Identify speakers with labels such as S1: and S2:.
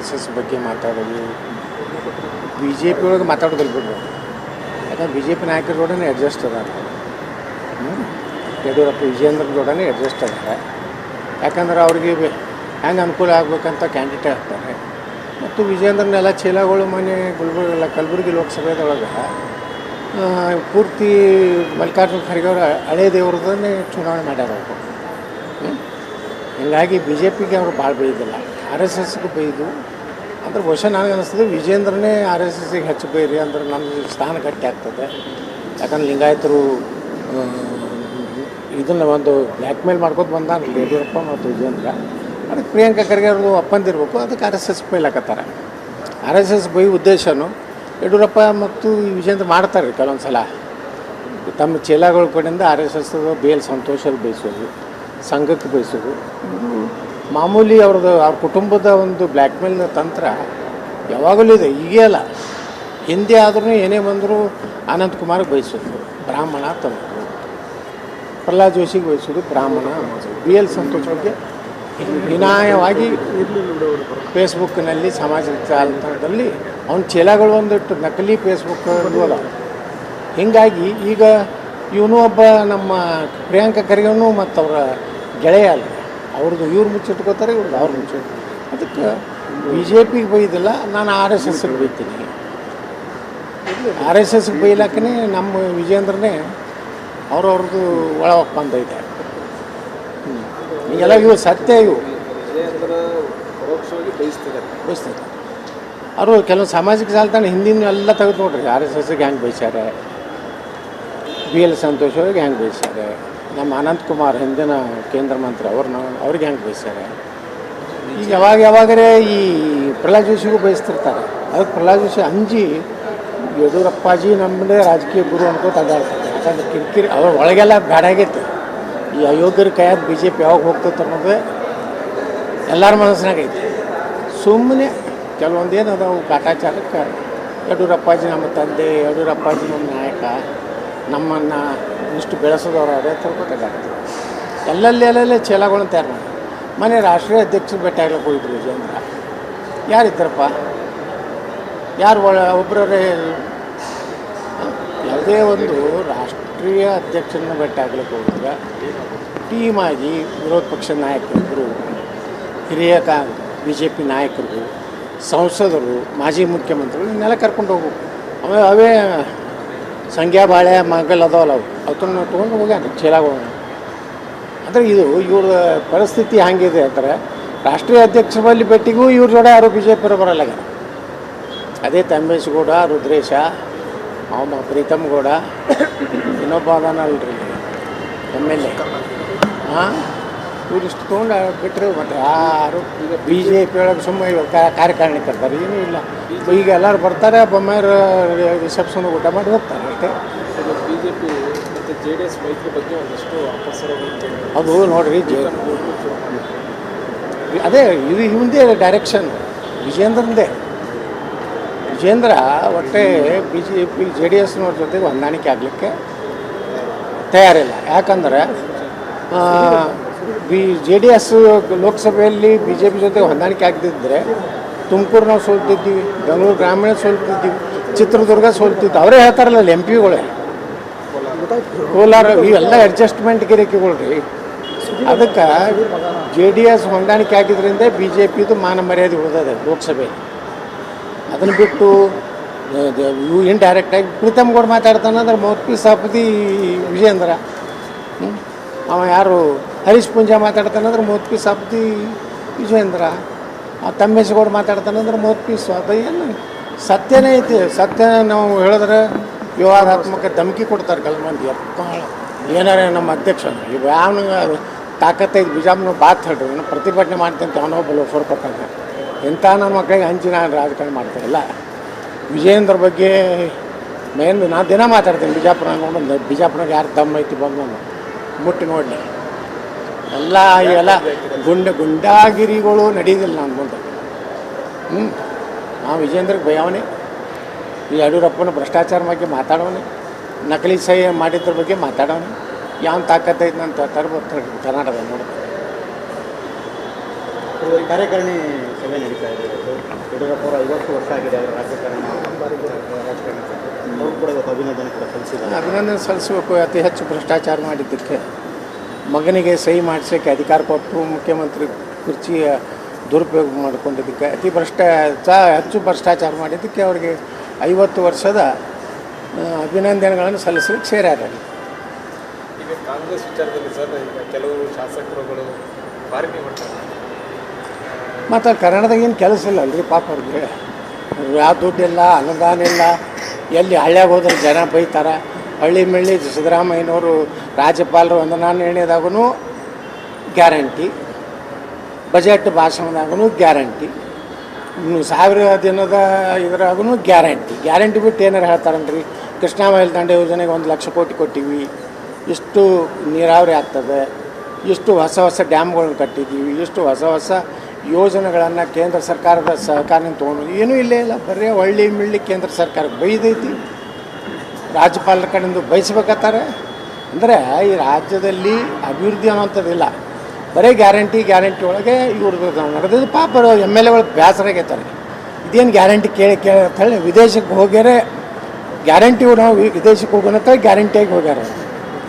S1: S ಬಗ್ಗೆ ಮಾತಾಡೋದು B J P ಒಳಗೆ ಮಾತಾಡೋದಿಲ್ಲ ಬಿಡ್ರಿ ಯಾಕಂದ್ರೆ ಬಿ ಜೆ ಪಿ ನಾಯಕರ ಜೋಡನೆ ಅಡ್ಜಸ್ಟ್ ಅದ. ಯಡಿಯೂರಪ್ಪ ವಿಜೇಂದ್ರ ಜೋಡನೆ ಅಡ್ಜಸ್ಟ್ ಅದ ಯಾಕಂದ್ರೆ ಅವ್ರಿಗೆ ಹೆಂಗೆ ಅನುಕೂಲ ಆಗ್ಬೇಕಂತ ಕ್ಯಾಂಡಿಡೇಟ್ ಆಗ್ತಾರೆ ಮತ್ತು ವಿಜೇಂದ್ರನೆಲ್ಲ ಚೀಲಗಳು, ಮನೆ ಗುಲ್ಬರ್ಗ ಕಲಬುರಗಿ ಲೋಕಸಭೆದೊಳಗೆ ಪೂರ್ತಿ ಮಲ್ಲಿಕಾರ್ಜುನ ಖರ್ಗೆ ಅವರ ಹಳೇ ದೇವ್ರದನ್ನೇ ಚುನಾವಣೆ ಮಾಡ್ಯಾರ. ಹಿಂಗಾಗಿ ಬಿ ಜೆ ಪಿಗೆ ಅವರು ಭಾಳ ಬೈದಿಲ್ಲ. ಆರ್ ಎಸ್ ಎಸ್ಗೆ ಬೈದು. ಅಂದ್ರೆ ಬಹುಶಃ ನನಗೆ ಅನಿಸ್ತದೆ ವಿಜೇಂದ್ರನೇ ಆರ್ ಎಸ್ ಎಸ್ಗೆ ಹೆಚ್ಚು ಬೈರಿ ಅಂದ್ರೆ ನಮ್ಮ ಸ್ಥಾನ ಗಟ್ಟಿ ಆಗ್ತದೆ. ಯಾಕಂದ್ರೆ ಲಿಂಗಾಯತರು ಇದನ್ನು ಒಂದು ಬ್ಲ್ಯಾಕ್ ಮೇಲ್ ಮಾಡ್ಕೊತ ಬಂದ ಯಡಿಯೂರಪ್ಪ ಮತ್ತು ವಿಜೇಂದ್ರ. ಅದಕ್ಕೆ ಪ್ರಿಯಾಂಕಾ ಖರ್ಗೆ ಅವರು ಒಪ್ಪಂದಿರಬೇಕು, ಅದಕ್ಕೆ ಆರ್ ಎಸ್ ಎಸ್ ಬೈಲಕತ್ತಾರ ಆರ್ ಎಸ್ ಎಸ್ ಬೈ ಉದ್ದೇಶನು ಯಡಿಯೂರಪ್ಪ ಮತ್ತು ವಿಜೇಂದ್ರ ಮಾಡ್ತಾರೆ ಕೆಲವೊಂದು ಸಲ ತಮ್ಮ ಚೇಲಾಗಳ ಕಡೆಯಿಂದ ಆರ್ ಎಸ್ ಎಸ್ ಬೇಲ್ ಸಂತೋಷದ ಬಯಸೋದು. ಸಂಘಕ್ಕೆ ಬಯಸೋದು. ಮಾಮೂಲಿ ಅವ್ರದ್ದು ಅವ್ರ ಕುಟುಂಬದ ಒಂದು ಬ್ಲ್ಯಾಕ್ ಮೇಲ್ ತಂತ್ರ ಯಾವಾಗಲೂ ಇದೆ ಈಗೇ ಅಲ್ಲ. ಹಿಂದೆ ಆದ್ರೂ ಏನೇ ಬಂದರೂ ಅನಂತ್ ಕುಮಾರ್ಗೆ ಬಯಸೋದು, ಬ್ರಾಹ್ಮಣ ತಂತ್ರ ಪ್ರಹ್ಲಾದ್ ಜೋಶಿಗೆ ಬಯಸೋದು, ಬ್ರಾಹ್ಮಣ. ಬಿ ಎಲ್ ಸಂತೋಷ್ ಬಗ್ಗೆ ವಿನಾಯವಾಗಿ ಫೇಸ್ಬುಕ್ನಲ್ಲಿ ಸಾಮಾಜಿಕ ಜಾಲತಾಣದಲ್ಲಿ ಅವನ ಚೀಲಗಳು ಒಂದಿಟ್ಟು ನಕಲಿ ಫೇಸ್ಬುಕ್ ಅದಾವ ಹೀಗಾಗಿ ಈಗ ಇವನು ಒಬ್ಬ ನಮ್ಮ ಪ್ರಿಯಾಂಕ ಖರ್ಗೆನೂ ಮತ್ತು ಅವರ ಗೆಳೆಯ ಅಲ್ಲ. ಅವ್ರದ್ದು ಇವ್ರು ಮುಚ್ಚಿಟ್ಕೋತಾರೆ ಇವ್ರದ್ದು ಅವ್ರು ಮುಚ್ಚಿಟ್ಟು ಅದಕ್ಕೆ ಬಿ ಜೆ ಪಿಗೆ ಬೈದಿಲ್ಲ ನಾನು ಆರ್ ಎಸ್ ಎಸ್ಗೆ ಬೈತೀನಿ. ಆರ್ ಎಸ್ ಎಸ್ಗೆ ಬೈಲಾಕನೇ ನಮ್ಮ ವಿಜೇಂದ್ರನೇ ಅವ್ರವ್ರದ್ದು ಒಳ ಒಪ್ಪಂದ ಇದೆ. ಹ್ಮ್. ಈಗೆಲ್ಲ ಇವು ಸತ್ಯ ಇವು. ಬಯಸ್ತಾರೆ ಅವರು ಕೆಲವು ಸಾಮಾಜಿಕ ಜಾಲತಾಣ ಹಿಂದಿನ ಎಲ್ಲ ತೆಗೆದು ನೋಡ್ರಿ ಆರ್ ಎಸ್ ಎಸ್ಗೆ ಹೆಂಗೆ ಬಯಸ್ಯಾರೆ ಬಿ ಎಲ್ ಸಂತೋಷ್ ಅವ್ರಿಗೆ ಹೆಂಗೆ ಬಯಸ್ಯಾರೆ ನಮ್ಮ ಅನಂತ್ ಕುಮಾರ್ ಹಿಂದಿನ ಕೇಂದ್ರ ಮಂತ್ರಿ ಅವ್ರನ್ನ ಅವ್ರಿಗೆ ಹೆಂಗೆ ಬಯಸ್ತಾರೆ ಈಗ ಯಾವಾಗ ಯಾವಾಗರೇ ಈ ಪ್ರಹ್ಲಾದ್ ಜೋಶಿಗೂ ಬಯಸ್ತಿರ್ತಾರೆ. ಅದಕ್ಕೆ ಪ್ರಹ್ಲಾದ್ ಜೋಶಿ ಅಂಜಿ ಯಡಿಯೂರಪ್ಪಾಜಿ ನಮ್ಮದೇ ರಾಜಕೀಯ ಗುರು ಅನ್ಕೋತ ಅಡ್ಡಾಡ್ತಾರೆ ಯಾಕಂದ್ರೆ ಕಿರಿಕಿರಿ ಅವ್ರ ಒಳಗೆಲ್ಲ ಬ್ಯಾಡಾಗೈತೆ ಈ ಅಯೋಗ್ಯರ ಕೈಯಾದ ಬಿ ಜೆ ಪಿ ಯಾವಾಗ ಹೋಗ್ತೈತೆ ಅನ್ನೋದು ಎಲ್ಲರ ಮನಸ್ಸಿನಾಗ ಐತಿ. ಸುಮ್ಮನೆ ಕೆಲವೊಂದು ಏನು ಅದಾವು ಕಾಟಾಚಾರಕ್ಕೆ ಯಡಿಯೂರಪ್ಪಾಜಿ ನಮ್ಮ ತಂದೆ ಯಡಿಯೂರಪ್ಪಾಜಿ ನಮ್ಮ ನಾಯಕ ನಮ್ಮನ್ನು ಇಷ್ಟು ಬೆಳೆಸೋದವ್ರು ಅದೇ ತಿಳ್ಕೊತಾಗ್ತದೆ ಎಲ್ಲೆಲ್ಲಿ ಎಲ್ಲೆಲ್ಲೇ ಚೇಲಗಳನ್ನ ತಯಾರು ಮನೆ ರಾಷ್ಟ್ರೀಯ ಅಧ್ಯಕ್ಷರು ಭೇಟಿ ಹೋಗಿದ್ರು ವಿಜೇಂದ್ರ ಯಾರಿದ್ದಾರಪ್ಪ ಯಾರು ಒಳ ಒಬ್ಬರೇ ಯಾವುದೇ ಒಂದು ರಾಷ್ಟ್ರೀಯ ಅಧ್ಯಕ್ಷರನ್ನ ಭೇಟಿ ಆಗ್ಲಿಕ್ಕೆ ಹೋಗಿದ್ರೆ ಆಗಿ ವಿರೋಧ ಪಕ್ಷ ನಾಯಕರಿಬ್ಬರು ಹಿರಿಯ ಕಾ ಬಿ ಜೆ ಪಿ ನಾಯಕರು, ಸಂಸದರು, ಮಾಜಿ ಮುಖ್ಯಮಂತ್ರಿಗಳು ಇನ್ನೆಲ್ಲ ಕರ್ಕೊಂಡು ಹೋಗ್ಬೇಕು. ಆಮೇಲೆ ಅವೇ ಸಂಖ್ಯಾ ಬಾಳೆ ಮಗಲ್ ಅದಾವಲ್ಲ ಅವು. ಅದನ್ನು ತೊಗೊಂಡು ಹೋಗ್ಯಾನ ಚೀಲಗಳು. ಅಂದರೆ ಇದು ಇವ್ರ ಪರಿಸ್ಥಿತಿ ಹಂಗಿದೆ ಅಂದರೆ ರಾಷ್ಟ್ರೀಯ ಅಧ್ಯಕ್ಷ ಬಳಿ ಭೇಟಿಗೂ ಇವ್ರ ಜೋಡೆ ಯಾರು ಬಿ ಜೆ ಪಿಯವರು ಬರಲ್ಲ ಈಗ. ಅದೇ ತಮ್ಮೇಶ್ಗೌಡ, ರುದ್ರೇಶ ಅವನ ಪ್ರೀತಮ್ ಗೌಡ, ಇನ್ನೊಬ್ಬ ಅದಾನಲ್ರಿ. M L A. ಹಾಂ ಇವ್ರಿಷ್ಟು ತೊಗೊಂಡು ಬಿಟ್ಟರೆ ಮತ್ತೆ ಯಾರು ಈಗ ಬಿ ಜೆ ಪಿ ಒಳಗೆ ಸುಮ್ಮನೆ ಇವಾಗ ಕಾರ್ಯಕಾರಿಣಿ ಕಾರ್ಯಕಾರಿಣಿಕರ್ತಾರೆ ಏನೂ ಇಲ್ಲ. ಈಗ ಎಲ್ಲರೂ ಬರ್ತಾರೆ ಬೊಮ್ಮೆಯ ರಿಸೆಪ್ಷನ್ ಊಟ ಮಾಡಿ ಹೋಗ್ತಾರೆ ಅಷ್ಟೇ.
S2: ಪಿ ಮತ್ತು ಜೆ ಡಿ ಎಸ್ ಮೈತ್ರಿ ಬಗ್ಗೆ ಒಂದಷ್ಟು
S1: ಅದು ನೋಡಿರಿ ಜೆ ಅದೇ ಇದು ಇವಂದೇ ಡೈರೆಕ್ಷನ್ ವಿಜೇಂದ್ರಂದೇ ವಿಜೇಂದ್ರ ಒಟ್ಟೆ B J P J D ಎಸ್ನವ್ರ ಜೊತೆಗೆ ಹೊಂದಾಣಿಕೆ ಆಗಲಿಕ್ಕೆ ತಯಾರಿಲ್ಲ. ಯಾಕಂದ್ರೆ ಬಿ ಜೆ ಡಿ ಎಸ್ ಲೋಕಸಭೆಯಲ್ಲಿ ಬಿ ಜೆ ಪಿ ಜೊತೆ ಹೊಂದಾಣಿಕೆ ಆಗದಿದ್ದರೆ ತುಮಕೂರು ನಾವು ಸೋಲ್ತಿದ್ದೀವಿ, ಬೆಂಗಳೂರು ಗ್ರಾಮೀಣ ಸೋಲ್ತಿದ್ದೀವಿ, ಚಿತ್ರದುರ್ಗ ಸೋಲ್ತಿದ್ದು ಅವರೇ ಹೇಳ್ತಾರಲ್ಲ ಎಂ ಪಿಗಳೇ ಕೋಲಾರ ಇವೆಲ್ಲ ಅಡ್ಜಸ್ಟ್ಮೆಂಟ್ ಗಿರಿಕೆಗಳು ರೀ. ಅದಕ್ಕೆ ಜೆ ಡಿ ಎಸ್ ಹೊಂದಾಣಿಕೆ ಆಗಿದ್ದರಿಂದ ಬಿ ಜೆ ಪಿದು ಮಾನ ಮರ್ಯಾದೆ ಉಳಿದದೆ ಲೋಕಸಭೆ ಅದನ್ನು ಬಿಟ್ಟು ಇವು ಇಂಡೈರೆಕ್ಟಾಗಿ ಪ್ರೀತಮ್ ಗೌಡ್ ಮಾತಾಡ್ತಾನಂದ್ರೆ ಮೌತ್ಪಿ ಸಪತಿ ವಿಜೇಂದ್ರ? ಅವ ಯಾರು ಹರೀಶ್ ಪುಂಜ ಮಾತಾಡ್ತಾನಂದ್ರೆ ಪೀಸ್ ಅಬ್ದಿ ವಿಜೇಂದ್ರ ಆ ತಮ್ಮೇಶಗೌಡ ಮಾತಾಡ್ತಾನಂದ್ರೆ ಪೀಸ್ ಅದು ಏನು? ಸತ್ಯನೇ ಐತಿ. ಸತ್ಯ ನಾವು ಹೇಳಿದ್ರೆ ವಿವಾದಾತ್ಮಕ ಧಮಕಿ ಕೊಡ್ತಾರೆ ಕೆಲ ಮಂದಿ. ಯಪ್ಪ, ಏನಾರ ನಮ್ಮ ಅಧ್ಯಕ್ಷ. ಇವು ಯಾವ ತಾಕತ್ತೈದು ಬಿಜಾಮ್ನ ಬಾತ್ ಹೇಳ್ರಿ. ಏನು ಪ್ರತಿಭಟನೆ ಮಾಡ್ತಂತ ಅವನೊಬ್ಬ ಲೋಫರ್ ಕೊಟ್ಟಾಗ ಎಂಥ ನನ್ನ ಮಕ್ಕಳಿಗೆ ಹಂಚಿನ ನಾನು ರಾಜಕಾರಣ ಮಾಡ್ತಾಯಿಲ್ಲ ವಿಜಯೇಂದ್ರ ಬಗ್ಗೆ ಮೇನ್ ನಾನು ದಿನ ಮಾತಾಡ್ತೀನಿ. ಬಿಜಾಪುರ ನೋಡು ಬಿಜಾಪುರನಾಗ ಯಾರು ದಮ್ ಐತಿ ಬಂದು ನಾನು ಮುಟ್ಟಿ ನೋಡಲಿ. ಎಲ್ಲ ಎಲ್ಲ ಗುಂಡ ಗುಂಡಾಗಿರಿಗಳು ನಡೆಯೋದಿಲ್ಲ ನಾನು ಮುಂದೆ. ಹ್ಞೂ ನಾವು ವಿಜೇಂದ್ರಗೆ ಭಯವನೇ. ಈ ಯಡಿಯೂರಪ್ಪನ ಭ್ರಷ್ಟಾಚಾರ ಬಗ್ಗೆ ಮಾತಾಡೋನೆ ನಕಲಿ ಸಹಿ ಮಾಡಿದ್ರ ಬಗ್ಗೆ ಮಾತಾಡೋನೆ ಯಾವ ತಾಕತ್ತೈತೆ ನಾನು ತರ್ಬೋದು ಕರ್ನಾಟಕ ನೋಡಿ.
S3: ಕಾರ್ಯಕಾರಿಣಿ ಸಭೆ ನಡೀತಾ ಇದೆ. ಯಡಿಯೂರಪ್ಪ ಅವರು ಐವತ್ತು ವರ್ಷ ಆಗಿದೆ ಅವರ ರಾಜಕಾರಣ. ರಾಜಕಾರಣ. ಅವರು ಕೂಡ ಇವತ್ತು ಅಭಿನಂದನೆ ಕೂಡ ಸಲ್ಲಿಸಿದ್ದಾರೆ.
S1: ಅಭಿನಂದನೆ ಸಲ್ಲಿಸಬೇಕು. ಅತಿ ಹೆಚ್ಚು ಭ್ರಷ್ಟಾಚಾರ ಮಾಡಿದ್ದಕ್ಕೆ. ಮಗನಿಗೆ ಸಹಿ ಮಾಡಿಸೋಕ್ಕೆ ಅಧಿಕಾರ ಕೊಟ್ಟು ಮುಖ್ಯಮಂತ್ರಿ ಕುರ್ಚಿಯ ದುರುಪಯೋಗ ಮಾಡಿಕೊಂಡಿದ್ದಕ್ಕೆ ಅತಿ ಭ್ರಷ್ಟ ಹೆಚ್ಚು ಭ್ರಷ್ಟಾಚಾರ ಮಾಡಿದ್ದಕ್ಕೆ ಅವರಿಗೆ ಐವತ್ತು ವರ್ಷದ ಅಭಿನಂದನೆಗಳನ್ನು ಸಲ್ಲಿಸಲಿಕ್ಕೆ ಸೇರ್ಯಾರ
S2: ಈಗ ಕಾಂಗ್ರೆಸ್ ವಿಚಾರದಲ್ಲಿ ಸರ್ ಈಗ ಕೆಲವು ಶಾಸಕರುಗಳು ಬಾರಿಕೆ ಮಾಡ್ತಾರೆ
S1: ಮತ್ತು ಕನ್ನಡದಾಗ ಏನು ಕೆಲಸ ಇಲ್ಲ ಅಲ್ರಿ ಪಾಪ ಅವ್ರಿಗೆ. ಯಾವ ದುಡ್ಡಿಲ್ಲ ಅನುದಾನ ಇಲ್ಲ ಎಲ್ಲಿ ಹಳ್ಳ್ಯಾಗ ಹೋದ್ರೆ ಜನ ಬೈತಾರೆ. ಹಳ್ಳಿ ಮಳ್ಳಿ ಸಿದ್ದರಾಮಯ್ಯನವರು ರಾಜ್ಯಪಾಲರು ಒಂದು ನಾನು ಹೇಳಿದಾಗೂ ಗ್ಯಾರಂಟಿ. ಬಜೆಟ್ ಭಾಷಣದಾಗೂ ಗ್ಯಾರಂಟಿ. ಇನ್ನು ಸಾವಿರ ದಿನದ ಇದರಾಗೂ ಗ್ಯಾರಂಟಿ. ಗ್ಯಾರಂಟಿ ಬಿಟ್ಟು ಏನಾರು ಹೇಳ್ತಾರನ್ರಿ ಕೃಷ್ಣಾ ತಂಡ ಯೋಜನೆಗೆ ಒಂದು ಲಕ್ಷ ಕೋಟಿ ಕೊಟ್ಟಿವಿ. ಇಷ್ಟು ನೀರಾವರಿ ಆಗ್ತದೆ. ಇಷ್ಟು ಹೊಸ ಹೊಸ ಡ್ಯಾಮ್ಗಳನ್ನ ಕಟ್ಟಿದ್ದೀವಿ ಇಷ್ಟು ಹೊಸ ಹೊಸ ಯೋಜನೆಗಳನ್ನು ಕೇಂದ್ರ ಸರ್ಕಾರದ ಸಹಕಾರದಿಂದ ತೊಗೊಂಡು ಏನೂ ಇಲ್ಲೇ ಇಲ್ಲ. ಬರೀ ಒಳ್ಳೆ ಮಿಳ್ಳಿ ಕೇಂದ್ರ ಸರ್ಕಾರಕ್ಕೆ ಬೈದೈತಿ. ರಾಜ್ಯಪಾಲರ ಕಡೆಯಿಂದ ಬಯಸ್ಬೇಕತ್ತಾರೆ ಅಂದರೆ ಈ ರಾಜ್ಯದಲ್ಲಿ ಅಭಿವೃದ್ಧಿ ಅನ್ನೋಂಥದ್ದಿಲ್ಲ ಬರೀ ಗ್ಯಾರಂಟಿ ಗ್ಯಾರಂಟಿ ಒಳಗೆ ಇವ್ರದ್ದು ನಡೆದಿದ್ದು ಪಾಪ ಎಂ ಎಲ್ ಎಗಳು ಬೇಸರಾಗೈತಾರೆ ಇದೇನು ಗ್ಯಾರಂಟಿ ಕೇಳಿ ಕೇಳಿ ಅಂತ ಹೇಳಿ ವಿದೇಶಕ್ಕೆ ಹೋಗ್ಯಾರೆ. ಗ್ಯಾರಂಟಿ ನಾವು ವಿದೇಶಕ್ಕೆ ಹೋಗೋಣ ಗ್ಯಾರಂಟಿಯಾಗಿ ಹೋಗ್ಯಾರ